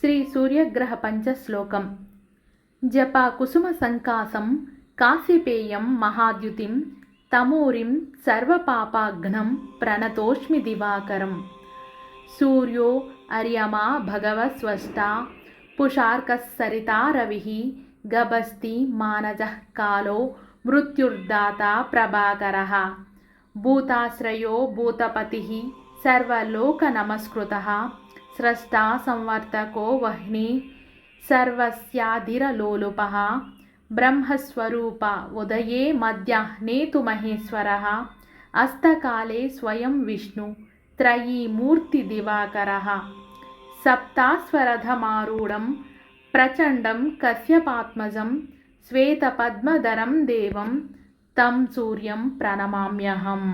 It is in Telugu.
శ్రీ సూర్యగ్రహ పంచశ్లోకం. జప కుసుమ సంకాసం కాశీపేయం మహాద్యుతిం తమూరిం సర్వపాపాఘ్నం ప్రణతోష్మి దివాకరం. సూర్యో అర్యమా భగవస్వష్ట పుషార్కసరితా రవి గబస్తి మానజ కాలో మృత్యుర్దాత ప్రభాకర. భూతాశ్రయో భూతపతి సర్వలోకనమస్కృత. స్రష్టా సంవర్తకో వహ్ని సర్వస్యాధిరలోలుప బ్రహ్మస్వరూప ఉదయే మధ్యాహ్నేతు మహేశ్వర అస్తకాలే స్వయం విష్ణు త్రయీ మూర్తి దివాకర సప్తాస్వరథమారూఢం ప్రచండం కశ్యపాత్మజం శ్వేతపద్మధరం దేవం తం సూర్యం ప్రణమామ్యహం